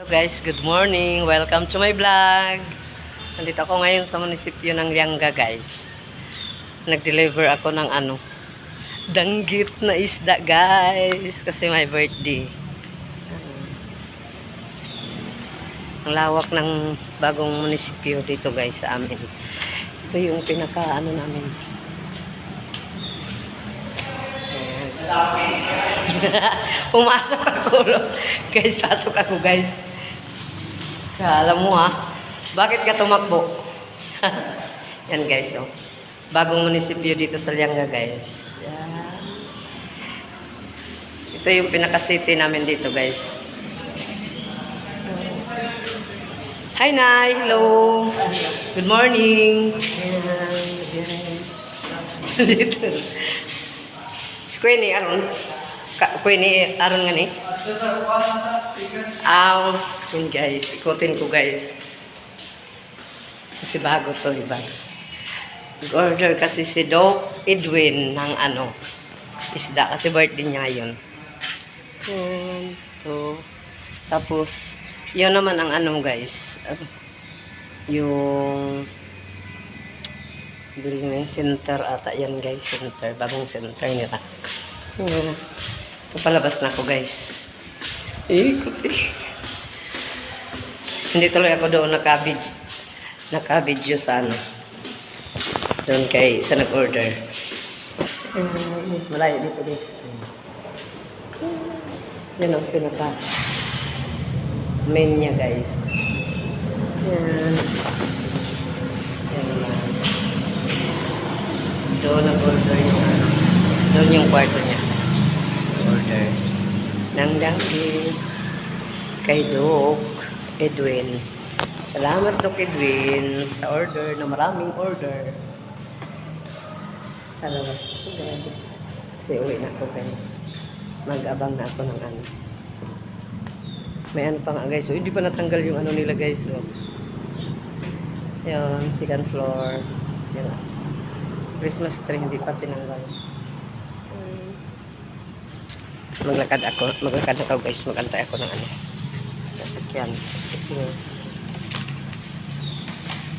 Hello guys, good morning. Welcome to my vlog. Nandito ako ngayon sa munisipyo ng Lianga guys. Nag-deliver ako ng ano, danggit na isda guys. Kasi my birthday. Ang lawak ng bagong munisipyo dito guys sa amin. Ito yung pinaka ano namin. Pumasok ako. guys, pasok ako guys. Kala mo ha, bakit ka tumakbo? Yan guys, oh. Bagong munisipyo dito sa Lianga guys. Yan. Ito yung pinaka-city namin dito guys. Hi, Nay. Hello. Good morning. Ayan, guys. Dito. Si Queenie, Aron. Queenie, Aron nga ni. Aw, yun guys. Ikutin ko guys. Kasi bago to, bago. Order kasi si Doc Edwin ng ano, isda. Kasi birthday niya yun. Yan, to. Tapos, yun naman ang ano guys. Yung building center ata yan guys. Center. Bagong center nila. Ito palabas na ako guys. Ikot eh. Hindi tuloy ako doon nakabidyo. Nakabidyo sa ano. Doon kay sa nag-order. Um, malayo dito guys. Yan ang pinaka main niya guys. Yan. Yan lang. Doon nag-order yung ano. Doon yung kwarto niya. Order. Nang dangkit. Kay Doc Edwin. Salamat Doc Edwin sa order na maraming order. Palabas na ako guys. Kasi uwi na ako guys. Mag-abang na ako ng ano. May ano pa nga guys. So, hindi pa natanggal yung ano nila guys. So. Yun, second floor. Yun. Christmas tree, hindi pa tinanggal. Maglakad ako. Maglakad ako guys. Magantay ako ng ano. Sasakyan.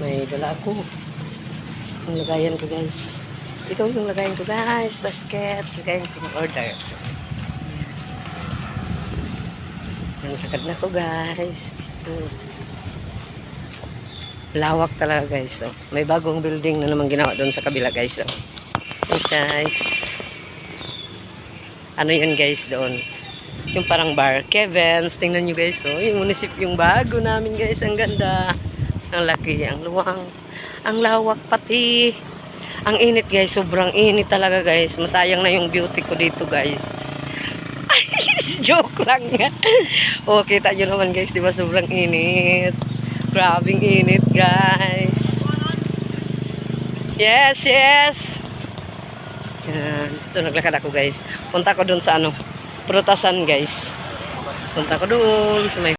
May dala ako. Ang lagayan ko guys. Ito yung lagayan ko guys. Basket. Lagayan ko ng order. Naglakad na ko guys. Dito. Lawak talaga guys. Oh. May bagong building na naman ginawa doon sa kabila guys. Oh. Hey, guys. Ano yun guys doon? Yung parang bar. Kevin's. Tingnan nyo guys. Oh. Yung munisip yung bago namin guys. Ang ganda. Ang laki. Ang luwang. Ang lawak pati. Ang init guys. Sobrang init talaga guys. Masayang na yung beauty ko dito guys. Joke lang nga. O, kita nyo naman guys, di ba sobrang init. Grabing init guys. Yes, yes. Yan. Ito naglakad ako guys. Punta ko dun sa ano, prutasan guys. Punta ko dun sa may